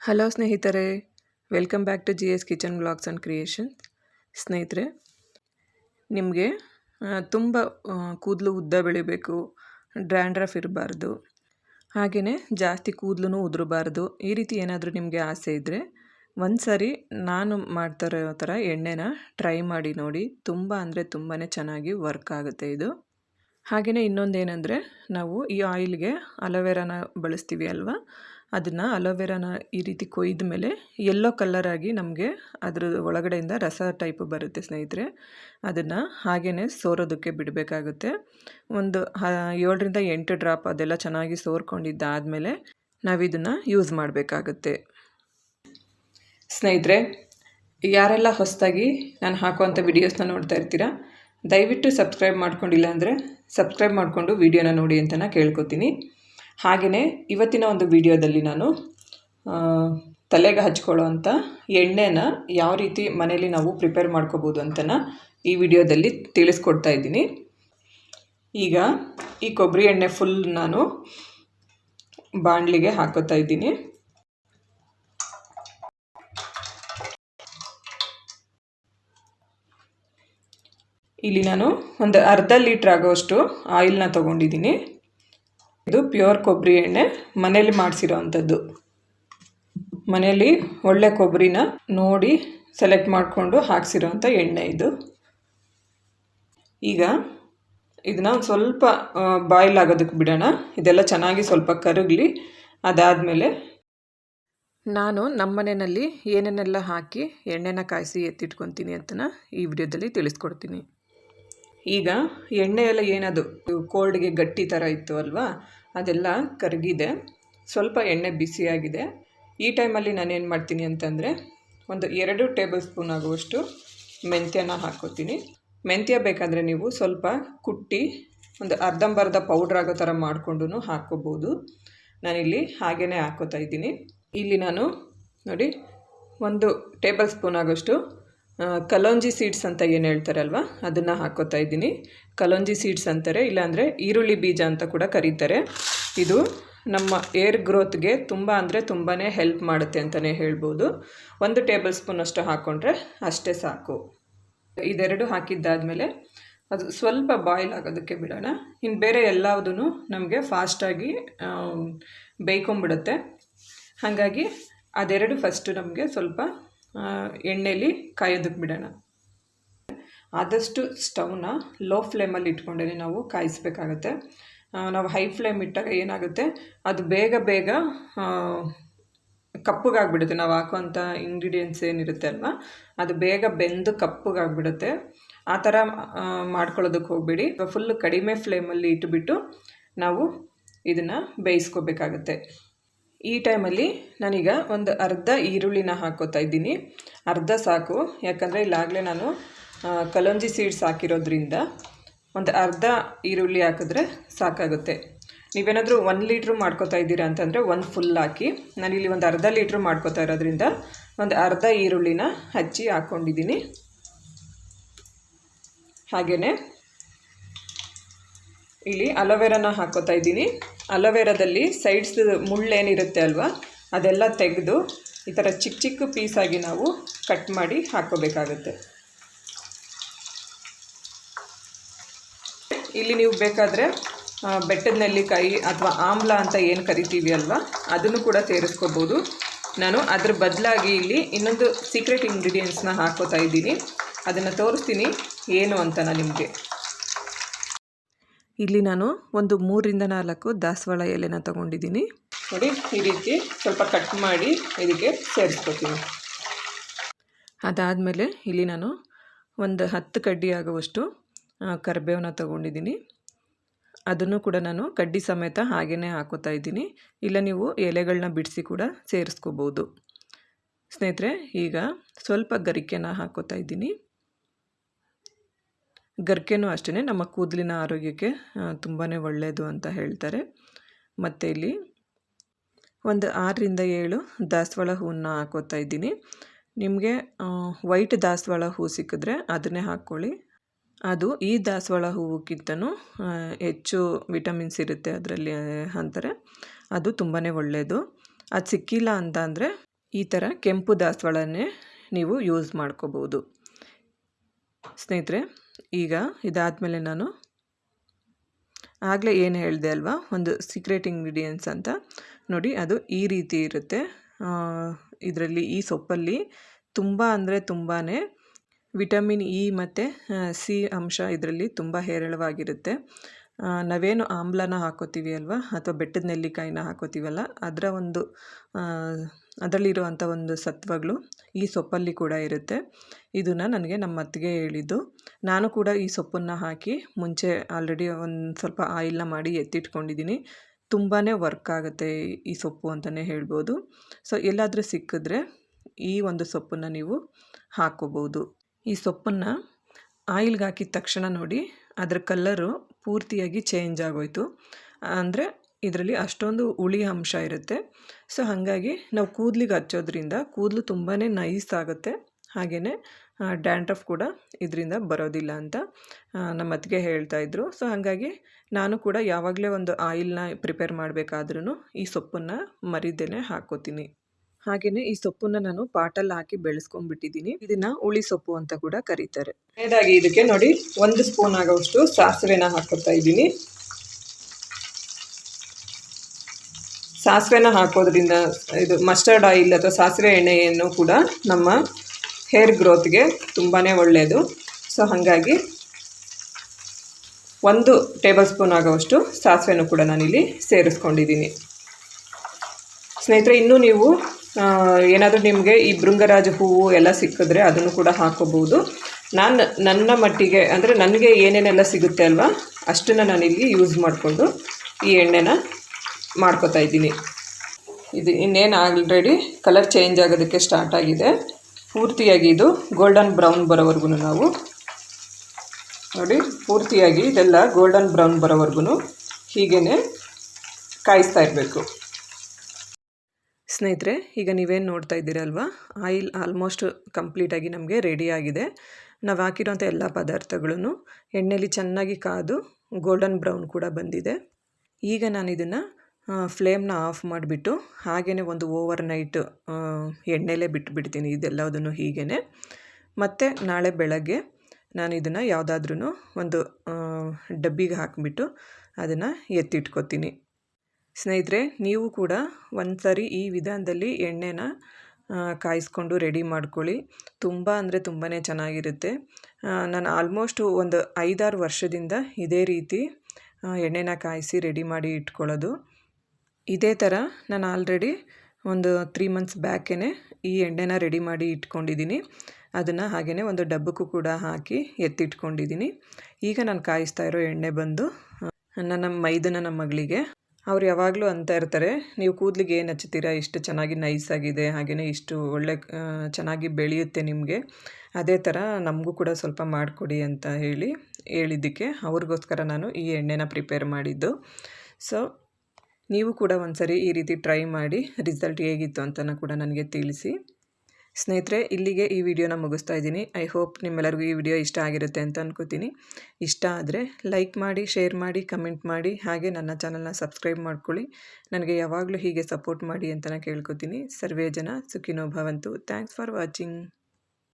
Hello ಸ್ನೇಹಿತರೆ, welcome back to G S kitchen blogs and creation ಸ್ನೇಹಿತರೆ, ನಿಮಗೆ ತುಂಬ ಕೂದಲು ಉದ್ದ ಬೆಳಿಬೇಕು ಡ್ರ್ಯಾಂಡ್ರಫ್ ಇರಬಾರ್ದು ಹಾಗೆಯೇ ಜಾಸ್ತಿ ಕೂದಲು ಉದುರಬಾರ್ದು, ಈ ರೀತಿ ಏನಾದರೂ ನಿಮಗೆ ಆಸೆ ಇದ್ದರೆ ಒಂದು ಸಾರಿ ನಾನು ಮಾಡ್ತಿರೋ ಥರ ಎಣ್ಣೆನ ಟ್ರೈ ಮಾಡಿ ನೋಡಿ, ತುಂಬ ಅಂದರೆ ತುಂಬಾ ಚೆನ್ನಾಗಿ ವರ್ಕ್ ಆಗುತ್ತೆ ಇದು. ಹಾಗೆಯೇ ಇನ್ನೊಂದೇನೆಂದರೆ, ನಾವು ಈ ಆಯಿಲ್ಗೆ ಅಲೋವೆರಾನ ಬಳಸ್ತೀವಿ ಅಲ್ವಾ? ಅದನ್ನು ಅಲೋವೆರಾನ ಈ ರೀತಿ ಕೊಯ್ದ ಮೇಲೆ ಎಲ್ಲೋ ಕಲ್ಲರಾಗಿ ನಮಗೆ ಅದರ ಒಳಗಡೆಯಿಂದ ರಸ ಟೈಪ್ ಬರುತ್ತೆ ಸ್ನೇಹಿತರೆ. ಅದನ್ನು ಹಾಗೇ ಸೋರೋದಕ್ಕೆ ಬಿಡಬೇಕಾಗುತ್ತೆ. ಒಂದು ಏಳರಿಂದ ಎಂಟು ಡ್ರಾಪ್ ಅದೆಲ್ಲ ಚೆನ್ನಾಗಿ ಸೋರ್ಕೊಂಡಿದ್ದಾದಮೇಲೆ ನಾವಿದನ್ನು ಯೂಸ್ ಮಾಡಬೇಕಾಗುತ್ತೆ. ಸ್ನೇಹಿತರೆ, ಯಾರೆಲ್ಲ ಹೊಸದಾಗಿ ನಾನು ಹಾಕುವಂಥ ವಿಡಿಯೋಸ್ನ ನೋಡ್ತಾ ಇರ್ತೀರಾ, ದಯವಿಟ್ಟು ಸಬ್ಸ್ಕ್ರೈಬ್ ಮಾಡ್ಕೊಂಡಿಲ್ಲ ಅಂದರೆ ಸಬ್ಸ್ಕ್ರೈಬ್ ಮಾಡಿಕೊಂಡು ವಿಡಿಯೋನ ನೋಡಿ ಅಂತ ನಾನು ಕೇಳ್ಕೊತೀನಿ. ಹಾಗೆಯೇ ಇವತ್ತಿನ ಒಂದು ವಿಡಿಯೋದಲ್ಲಿ ನಾನು ತಲೆಗೆ ಹಚ್ಕೊಳ್ಳೋ ಅಂಥ ಎಣ್ಣೆನ ಯಾವ ರೀತಿ ಮನೇಲಿ ನಾವು ಪ್ರಿಪೇರ್ ಮಾಡ್ಕೋಬೋದು ಅಂತನ ಈ ವಿಡಿಯೋದಲ್ಲಿ ತಿಳಿಸ್ಕೊಡ್ತಾ ಇದ್ದೀನಿ. ಈಗ ಈ ಕೊಬ್ಬರಿ ಎಣ್ಣೆ ಫುಲ್ ನಾನು ಬಾಣಲಿಗೆ ಹಾಕೋತಾ ಇದ್ದೀನಿ. ಇಲ್ಲಿ ನಾನು ಒಂದು ಅರ್ಧ ಲೀಟ್ರ್ ಆಗೋಷ್ಟು ಆಯಿಲ್ನ ತೊಗೊಂಡಿದ್ದೀನಿ. ಇದು ಪ್ಯೂರ್ ಕೊಬ್ಬರಿ ಎಣ್ಣೆ ಮನೇಲಿ ಮಾಡಿಸಿರೋ ಅಂಥದ್ದು ಮನೆಯಲ್ಲಿ ಒಳ್ಳೆ ಕೊಬ್ಬರಿನ ನೋಡಿ ಸೆಲೆಕ್ಟ್ ಮಾಡಿಕೊಂಡು ಹಾಕ್ಸಿರೋಂಥ ಎಣ್ಣೆ ಇದು. ಈಗ ಇದನ್ನ ಸ್ವಲ್ಪ ಬಾಯ್ಲ್ ಆಗೋದಕ್ಕೆ ಬಿಡೋಣ. ಇದೆಲ್ಲ ಚೆನ್ನಾಗಿ ಸ್ವಲ್ಪ ಕರಗಲಿ. ಅದಾದಮೇಲೆ ನಾನು ನಮ್ಮ ಮನೆಯಲ್ಲಿ ಏನೇನೆಲ್ಲ ಹಾಕಿ ಎಣ್ಣೆನ ಕಾಯಿಸಿ ಎತ್ತಿಟ್ಕೊತೀನಿ ಅಂತ ಈ ವಿಡಿಯೋದಲ್ಲಿ ತಿಳಿಸ್ಕೊಡ್ತೀನಿ. ಈಗ ಎಣ್ಣೆ ಎಲ್ಲ ಏನದು ಕೋಲ್ಡ್ಗೆ ಗಟ್ಟಿ ಥರ ಇತ್ತು ಅಲ್ವಾ? ಅದೆಲ್ಲ ಕರಗಿದೆ. ಸ್ವಲ್ಪ ಎಣ್ಣೆ ಬಿಸಿಯಾಗಿದೆ ಈ ಟೈಮಲ್ಲಿ ನಾನೇನು ಮಾಡ್ತೀನಿ ಅಂತಂದರೆ ಒಂದು ಎರಡು ಟೇಬಲ್ ಸ್ಪೂನ್ ಆಗುವಷ್ಟು ಮೆಂತ್ಯನ ಹಾಕೋತೀನಿ ಮೆಂತ್ಯ ಬೇಕಾದರೆ ನೀವು ಸ್ವಲ್ಪ ಕುಟ್ಟಿ ಒಂದು ಅರ್ಧಂಬರ್ಧ ಪೌಡ್ರ್ ಆಗೋ ಥರ ಮಾಡಿಕೊಂಡು ಹಾಕ್ಕೋಬೋದು. ನಾನಿಲ್ಲಿ ಹಾಗೇ ಹಾಕೋತಾ ಇದ್ದೀನಿ. ಇಲ್ಲಿ ನಾನು ನೋಡಿ ಒಂದು ಟೇಬಲ್ ಸ್ಪೂನ್ ಆಗೋಷ್ಟು ಕಲೋಂಜಿ ಸೀಡ್ಸ್ ಅಂತ ಏನು ಹೇಳ್ತಾರಲ್ವ? ಅದನ್ನು ಹಾಕೋತಾ ಇದ್ದೀನಿ. ಕಲೋಂಜಿ ಸೀಡ್ಸ್ ಅಂತಾರೆ, ಇಲ್ಲಾಂದರೆ ಈರುಳ್ಳಿ ಬೀಜ ಅಂತ ಕೂಡ ಕರೀತಾರೆ. ಇದು ನಮ್ಮ ಏರ್ ಗ್ರೋತ್ಗೆ ತುಂಬ ಅಂದರೆ ತುಂಬಾ ಹೆಲ್ಪ್ ಮಾಡುತ್ತೆ ಅಂತಲೇ ಹೇಳ್ಬೋದು. ಒಂದು ಟೇಬಲ್ ಸ್ಪೂನ್ ಅಷ್ಟು ಹಾಕ್ಕೊಂಡ್ರೆ ಅಷ್ಟೇ ಸಾಕು. ಇದೆರಡು ಹಾಕಿದ್ದಾದಮೇಲೆ ಅದು ಸ್ವಲ್ಪ ಬಾಯ್ಲ್ ಆಗೋದಕ್ಕೆ ಬಿಡೋಣ. ಇನ್ನು ಬೇರೆ ಎಲ್ಲದೂ ನಮಗೆ ಫಾಸ್ಟಾಗಿ ಬೇಯ್ಕೊಂಬಿಡುತ್ತೆ ಹಾಗಾಗಿ ಅದೆರಡು ಫಸ್ಟು ನಮಗೆ ಸ್ವಲ್ಪ ಎಣ್ಣೆಲಿ ಕಾಯೋದಕ್ಕೆ ಬಿಡೋಣ ಆದಷ್ಟು ಸ್ಟವ್ನ ಲೋ ಫ್ಲೇಮಲ್ಲಿ ಇಟ್ಕೊಂಡೇ ನಾವು ಕಾಯಿಸ್ಬೇಕಾಗತ್ತೆ. ನಾವು ಹೈ ಫ್ಲೇಮ್ ಇಟ್ಟಾಗ ಏನಾಗುತ್ತೆ? ಅದು ಬೇಗ ಬೇಗ ಕಪ್ಪಗಾಗ್ಬಿಡುತ್ತೆ. ನಾವು ಹಾಕುವಂಥ ಇಂಗ್ರೀಡಿಯೆಂಟ್ಸ್ ಏನಿರುತ್ತೆ ಅಲ್ವಾ? ಅದು ಬೇಗ ಬೆಂದು ಕಪ್ಪಗಾಗ್ಬಿಡುತ್ತೆ. ಆ ಥರ ಮಾಡ್ಕೊಳ್ಳೋದಕ್ಕೆ ಹೋಗಬೇಡಿ. ಫುಲ್ ಕಡಿಮೆ ಫ್ಲೇಮಲ್ಲಿ ಇಟ್ಬಿಟ್ಟು ನಾವು ಇದನ್ನು ಬೇಯಿಸ್ಕೋಬೇಕಾಗತ್ತೆ. ಈ ಟೈಮಲ್ಲಿ ನಾನೀಗ ಒಂದು ಅರ್ಧ ಈರುಳ್ಳಿನ ಹಾಕೋತಾ ಇದ್ದೀನಿ. ಅರ್ಧ ಸಾಕು. ಯಾಕಂದರೆ ಇಲ್ಲಾಗಲೇ ನಾನು ಕಲಂಜಿ ಸೀಡ್ಸ್ ಹಾಕಿರೋದ್ರಿಂದ ಒಂದು ಅರ್ಧ ಈರುಳ್ಳಿ ಹಾಕಿದ್ರೆ ಸಾಕಾಗುತ್ತೆ. ನೀವೇನಾದರೂ ಒಂದು ಲೀಟ್ರು ಮಾಡ್ಕೋತಾ ಇದ್ದೀರಾ ಅಂತಂದರೆ ಒಂದು ಫುಲ್ ಹಾಕಿ. ನಾನು ಇಲ್ಲಿ ಒಂದು ಅರ್ಧ ಲೀಟ್ರು ಮಾಡ್ಕೋತಾ ಇರೋದ್ರಿಂದ ಒಂದು ಅರ್ಧ ಈರುಳ್ಳಿನ ಹಚ್ಚಿ ಹಾಕ್ಕೊಂಡಿದ್ದೀನಿ ಹಾಗೆಯೇ ಇಲ್ಲಿ ಅಲೋವೆರಾನ ಹಾಕೋತಾ ಇದ್ದೀನಿ. ಅಲೋವೆರಾದಲ್ಲಿ ಸೈಡ್ಸ್ ಮುಳ್ಳೇನಿರುತ್ತೆ ಅಲ್ವಾ? ಅದೆಲ್ಲ ತೆಗೆದು ಈ ಥರ ಚಿಕ್ಕ ಚಿಕ್ಕ ಪೀಸಾಗಿ ನಾವು ಕಟ್ ಮಾಡಿ ಹಾಕೋಬೇಕಾಗುತ್ತೆ ಇಲ್ಲಿ ನೀವು ಬೇಕಾದರೆ ಬೆಟ್ಟದ ನೆಲ್ಲಿಕಾಯಿ ಅಥವಾ ಆಮ್ಲ ಅಂತ ಏನು ಕರಿತೀವಿ ಅಲ್ವಾ? ಅದನ್ನು ಕೂಡ ಸೇರಿಸ್ಕೋಬೋದು. ನಾನು ಅದ್ರ ಬದಲಾಗಿ ಇಲ್ಲಿ ಇನ್ನೊಂದು ಸೀಕ್ರೆಟ್ ಇಂಗ್ರೀಡಿಯೆಂಟ್ಸ್ನ ಹಾಕೋತಾ ಇದ್ದೀನಿ. ಅದನ್ನು ತೋರಿಸ್ತೀನಿ ಏನು ಅಂತ ನಾನು ನಿಮಗೆ. ಇಲ್ಲಿ ನಾನು ಒಂದು ಮೂರರಿಂದ ನಾಲ್ಕು ದಾಸವಾಳ ಎಲೆನ ತಗೊಂಡಿದ್ದೀನಿ. ನೋಡಿ, ಈ ರೀತಿ ಸ್ವಲ್ಪ ಕಟ್ ಮಾಡಿ ಇದಕ್ಕೆ ಸೇರಿಸ್ಕೊತೀನಿ. ಅದಾದಮೇಲೆ ಇಲ್ಲಿ ನಾನು ಒಂದು ಹತ್ತು ಕಡ್ಡಿ ಆಗುವಷ್ಟು ಕರಿಬೇವನ್ನ ತಗೊಂಡಿದ್ದೀನಿ. ಅದನ್ನು ಕೂಡ ನಾನು ಕಡ್ಡಿ ಸಮೇತ ಹಾಗೇ ಹಾಕೋತಾ ಇದ್ದೀನಿ. ಇಲ್ಲ, ನೀವು ಎಲೆಗಳನ್ನ ಬಿಡಿಸಿ ಕೂಡ ಸೇರಿಸ್ಕೋಬೋದು. ಸ್ನೇಹಿತರೆ, ಈಗ ಸ್ವಲ್ಪ ಗರಿಕೆನ ಹಾಕೋತಾ ಇದ್ದೀನಿ. ಗರ್ಕೆನೂ ಅಷ್ಟೇ ನಮ್ಮ ಕೂದಲಿನ ಆರೋಗ್ಯಕ್ಕೆ ತುಂಬಾ ಒಳ್ಳೆಯದು ಅಂತ ಹೇಳ್ತಾರೆ. ಮತ್ತು ಇಲ್ಲಿ ಒಂದು ಆರರಿಂದ ಏಳು ದಾಸವಾಳ ಹೂವನ್ನ ಹಾಕೋತಾ ಇದ್ದೀನಿ. ನಿಮಗೆ ವೈಟ್ ದಾಸವಾಳ ಹೂ ಸಿಕ್ಕಿದ್ರೆ ಅದನ್ನೇ ಹಾಕ್ಕೊಳ್ಳಿ. ಅದು ಈ ದಾಸವಾಳ ಹೂವಕ್ಕಿಂತನೂ ಹೆಚ್ಚು ವಿಟಮಿನ್ಸ್ ಇರುತ್ತೆ ಅದರಲ್ಲಿ ಅಂತಾರೆ. ಅದು ತುಂಬಾ ಒಳ್ಳೆಯದು ಅದು ಸಿಕ್ಕಿಲ್ಲ ಅಂತ ಅಂದರೆ ಈ ಥರ ಕೆಂಪು ದಾಸವಾಳನೇ ನೀವು ಯೂಸ್ ಮಾಡ್ಕೋಬೋದು. ಸ್ನೇಹಿತರೆ ಈಗ ಇದಾದಮೇಲೆ ನಾನು ಆಗಲೇ ಏನು ಹೇಳಿದೆ ಅಲ್ವಾ? ಒಂದು ಸೀಕ್ರೆಟ್ ಇಂಗ್ರೀಡಿಯೆಂಟ್ಸ್ ಅಂತ. ನೋಡಿ, ಅದು ಈ ರೀತಿ ಇರುತ್ತೆ. ಇದರಲ್ಲಿ ಈ ಸೊಪ್ಪಲ್ಲಿ ತುಂಬ ಅಂದರೆ ತುಂಬಾ ವಿಟಮಿನ್ ಇ ಮತ್ತು ಸಿ ಅಂಶ ಇದರಲ್ಲಿ ತುಂಬ ಹೇರಳವಾಗಿರುತ್ತೆ. ನಾವೇನು ಆಮ್ಲನ ಹಾಕೋತೀವಿ ಅಲ್ವಾ? ಅಥವಾ ಬೆಟ್ಟದ ನೆಲ್ಲಿಕಾಯಿನ ಹಾಕೋತೀವಲ್ಲ? ಅದರ ಒಂದು ಅದರಲ್ಲಿರುವಂಥ ಒಂದು ಸತ್ವಗಳು ಈ ಸೊಪ್ಪಲ್ಲಿ ಕೂಡ ಇರುತ್ತೆ. ಇದನ್ನು ನನಗೆ ನಮ್ಮ ಅತ್ತಿಗೆ ಹೇಳಿದ್ದು. ನಾನು ಕೂಡ ಈ ಸೊಪ್ಪನ್ನು ಹಾಕಿ ಮುಂಚೆ ಆಲ್ರೆಡಿ ಒಂದು ಸ್ವಲ್ಪ ಆಯಿಲ್ನ ಮಾಡಿ ಎತ್ತಿಟ್ಕೊಂಡಿದ್ದೀನಿ. ತುಂಬಾ ವರ್ಕ್ ಆಗುತ್ತೆ ಈ ಸೊಪ್ಪು ಅಂತಲೇ ಹೇಳ್ಬೋದು. ಸೊ ಎಲ್ಲಾದರೂ ಸಿಕ್ಕಿದ್ರೆ ಈ ಒಂದು ಸೊಪ್ಪನ್ನು ನೀವು ಹಾಕ್ಕೋಬೋದು. ಈ ಸೊಪ್ಪನ್ನು ಆಯಿಲ್ಗೆ ಹಾಕಿದ ತಕ್ಷಣ ನೋಡಿ, ಅದರ ಕಲ್ಲರು ಪೂರ್ತಿಯಾಗಿ ಚೇಂಜ್ ಆಗೋಯಿತು. ಅಂದರೆ ಇದರಲ್ಲಿ ಅಷ್ಟೊಂದು ಹುಳಿ ಅಂಶ ಇರುತ್ತೆ. ಸೊ ಹಾಗಾಗಿ ನಾವು ಕೂದಲಿಗೆ ಹಚ್ಚೋದ್ರಿಂದ ಕೂದಲು ತುಂಬಾ ನೈಸ್ ಆಗುತ್ತೆ. ಹಾಗೆಯೇ ಡ್ಯಾಂಡ್ರಫ್ ಕೂಡ ಇದರಿಂದ ಬರೋದಿಲ್ಲ ಅಂತ ನಮ್ಮ ಅತ್ತಿಗೆ ಹೇಳ್ತಾಯಿದ್ರು ಸೊ ಹಾಗಾಗಿ ನಾನು ಕೂಡ ಯಾವಾಗಲೇ ಒಂದು ಆಯಿಲ್ನ ಪ್ರಿಪೇರ್ ಮಾಡಬೇಕಾದ್ರೂ ಈ ಸೊಪ್ಪನ್ನು ಮರಿದೇನೆ ಹಾಕೋತೀನಿ ಹಾಗೆಯೇ ಈ ಸೊಪ್ಪನ್ನು ನಾನು ಪಾಟಲ್ಲಿ ಹಾಕಿ ಬೆಳೆಸ್ಕೊಂಡ್ಬಿಟ್ಟಿದ್ದೀನಿ. ಇದನ್ನು ಉಳಿ ಸೊಪ್ಪು ಅಂತ ಕೂಡ ಕರೀತಾರೆ. ಇದಕ್ಕೆ ನೋಡಿ, ಒಂದು ಸ್ಪೂನ್ ಆಗೋಷ್ಟು ಸಾಸಿವೆನ ಹಾಕೋತಾ ಇದ್ದೀನಿ. ಸಾಸಿವೆನ ಹಾಕೋದ್ರಿಂದ ಇದು ಮಸ್ಟರ್ಡ್ ಆಯಿಲ್ ಅಥವಾ ಸಾಸಿವೆ ಎಣ್ಣೆಯನ್ನು ಕೂಡ ನಮ್ಮ ಹೇರ್ ಗ್ರೋತ್ಗೆ ತುಂಬಾ ಒಳ್ಳೆಯದು. ಸೊ ಹಾಗಾಗಿ ಒಂದು ಟೇಬಲ್ ಸ್ಪೂನ್ ಆಗೋವಷ್ಟು ಸಾಸಿವೆನೂ ಕೂಡ ನಾನಿಲ್ಲಿ ಸೇರಿಸ್ಕೊಂಡಿದ್ದೀನಿ. ಸ್ನೇಹಿತರೆ, ಇನ್ನೂ ನೀವು ಏನಾದರೂ ನಿಮಗೆ ಈ ಭೃಂಗರಾಜ ಹೂವು ಎಲ್ಲ ಸಿಕ್ಕಿದ್ರೆ ಅದನ್ನು ಕೂಡ ಹಾಕೋಬೋದು ನಾನು, ನನ್ನ ಮಟ್ಟಿಗೆ, ಅಂದರೆ ನನಗೆ ಏನೇನೆಲ್ಲ ಸಿಗುತ್ತೆ ಅಲ್ವಾ, ಅಷ್ಟನ್ನು ನಾನಿಲ್ಲಿ ಯೂಸ್ ಮಾಡಿಕೊಂಡು ಈ ಎಣ್ಣೆನ ಮಾಡ್ಕೋತಾ ಇದ್ದೀನಿ. ಇದು ಇನ್ನೇನು ಆಲ್ರೆಡಿ ಕಲರ್ ಚೇಂಜ್ ಆಗೋದಕ್ಕೆ ಸ್ಟಾರ್ಟ್ ಆಗಿದೆ. ಪೂರ್ತಿಯಾಗಿ ಇದು ಗೋಲ್ಡನ್ ಬ್ರೌನ್ ಬರೋವರೆಗೂ ನಾವು. ನೋಡಿ, ಪೂರ್ತಿಯಾಗಿ ಇದೆಲ್ಲ ಗೋಲ್ಡನ್ ಬ್ರೌನ್ ಬರೋವರೆಗೂ ಹೀಗೇ ಕಾಯಿಸ್ತಾ ಇರಬೇಕು. ಸ್ನೇಹಿತರೆ, ಈಗ ನೀವೇನು ನೋಡ್ತಾ ಇದ್ದೀರಲ್ವ ಆಯಿಲ್ ಆಲ್ಮೋಸ್ಟ್ ಕಂಪ್ಲೀಟಾಗಿ ನಮಗೆ ರೆಡಿ ಆಗಿದೆ. ನಾವು ಹಾಕಿರೋಂಥ ಎಲ್ಲ ಪದಾರ್ಥಗಳನ್ನು ಎಣ್ಣೆಯಲ್ಲಿ ಚೆನ್ನಾಗಿ ಕಾದು ಗೋಲ್ಡನ್ ಬ್ರೌನ್ ಕೂಡ ಬಂದಿದೆ. ಈಗ ನಾನು ಇದನ್ನು ಫ್ಲೇಮ್ನ ಆಫ್ ಮಾಡಿಬಿಟ್ಟು ಹಾಗೆಯೇ ಒಂದು ಓವರ್ ನೈಟ್ ಎಣ್ಣೆಲೇ ಬಿಟ್ಟುಬಿಡ್ತೀನಿ ಇದೆಲ್ಲದನ್ನು ಹೀಗೇ ಮತ್ತು ನಾಳೆ ಬೆಳಗ್ಗೆ ನಾನು ಇದನ್ನು ಯಾವುದಾದ್ರೂ ಒಂದು ಡಬ್ಬಿಗೆ ಹಾಕಿಬಿಟ್ಟು ಅದನ್ನು ಎತ್ತಿಟ್ಕೊತೀನಿ. ಸ್ನೇಹಿತರೆ, ನೀವು ಕೂಡ ಒಂದು ಸಾರಿ ಈ ವಿಧಾನದಲ್ಲಿ ಎಣ್ಣೆನ ಕಾಯಿಸ್ಕೊಂಡು ರೆಡಿ ಮಾಡ್ಕೊಳ್ಳಿ. ತುಂಬ ಅಂದರೆ ತುಂಬಾ ಚೆನ್ನಾಗಿರುತ್ತೆ. ನಾನು ಆಲ್ಮೋಸ್ಟು ಒಂದು ಐದಾರು ವರ್ಷದಿಂದ ಇದೇ ರೀತಿ ಎಣ್ಣೆನ ಕಾಯಿಸಿ ರೆಡಿ ಮಾಡಿ ಇಟ್ಕೊಳ್ಳೋದು. ಇದೇ ಥರ ನಾನು ಆಲ್ರೆಡಿ ಒಂದು ತ್ರೀ ಮಂತ್ಸ್ ಬ್ಯಾಕೇ ಈ ಎಣ್ಣೆನ ರೆಡಿ ಮಾಡಿ ಇಟ್ಕೊಂಡಿದ್ದೀನಿ. ಅದನ್ನು ಹಾಗೆಯೇ ಒಂದು ಡಬ್ಬಕ್ಕೂ ಕೂಡ ಹಾಕಿ ಎತ್ತಿಟ್ಕೊಂಡಿದ್ದೀನಿ. ಈಗ ನಾನು ಕಾಯಿಸ್ತಾ ಇರೋ ಎಣ್ಣೆ ಬಂದು ನನ್ನ ಮೈದನ ನಮ್ಮ ಮಗಳಿಗೆ. ಅವ್ರು ಯಾವಾಗಲೂ ಅಂತ ಇರ್ತಾರೆ, ನೀವು ಕೂದಲಿಗೆ ಏನು ಹಚ್ತೀರಾ ಇಷ್ಟು ಚೆನ್ನಾಗಿ ನೈಸ್ ಆಗಿದೆ ಹಾಗೆಯೇ ಇಷ್ಟು ಒಳ್ಳೆ ಚೆನ್ನಾಗಿ ಬೆಳೆಯುತ್ತೆ ನಿಮಗೆ. ಅದೇ ಥರ ನಮಗೂ ಕೂಡ ಸ್ವಲ್ಪ ಮಾಡಿಕೊಡಿ ಅಂತ ಹೇಳಿ ಹೇಳಿದ್ದಕ್ಕೆ ಅವ್ರಿಗೋಸ್ಕರ ನಾನು ಈ ಎಣ್ಣೆನ ಪ್ರಿಪೇರ್ ಮಾಡಿದ್ದು. ಸೊ ನೀವು ಕೂಡ ಒಂದ್ಸರಿ ಈ ರೀತಿ ಟ್ರೈ ಮಾಡಿ ರಿಸಲ್ಟ್ ಹೇಗಿತ್ತು ಅಂತಲೂ ಕೂಡ ನನಗೆ ತಿಳಿಸಿ. ಸ್ನೇಹಿತರೆ, ಇಲ್ಲಿಗೆ ಈ ವಿಡಿಯೋನ ಮುಗಿಸ್ತಾ ಇದ್ದೀನಿ. ಐ ಹೋಪ್ ನಿಮ್ಮೆಲ್ಲರಿಗೂ ಈ ವಿಡಿಯೋ ಇಷ್ಟ ಆಗಿರುತ್ತೆ ಅಂತ ಅನ್ಕೋತೀನಿ. ಇಷ್ಟ ಆದರೆ ಲೈಕ್ ಮಾಡಿ, ಶೇರ್ ಮಾಡಿ, ಕಮೆಂಟ್ ಮಾಡಿ, ಹಾಗೆ ನನ್ನ ಚಾನಲ್ನ ಸಬ್ಸ್ಕ್ರೈಬ್ ಮಾಡ್ಕೊಳ್ಳಿ. ನನಗೆ ಯಾವಾಗಲೂ ಹೀಗೆ ಸಪೋರ್ಟ್ ಮಾಡಿ ಅಂತಲೇ ಕೇಳ್ಕೊತೀನಿ. ಸರ್ವೇ ಜನ ಸುಖಿನೋ ಭವಂತು. Thanks for watching.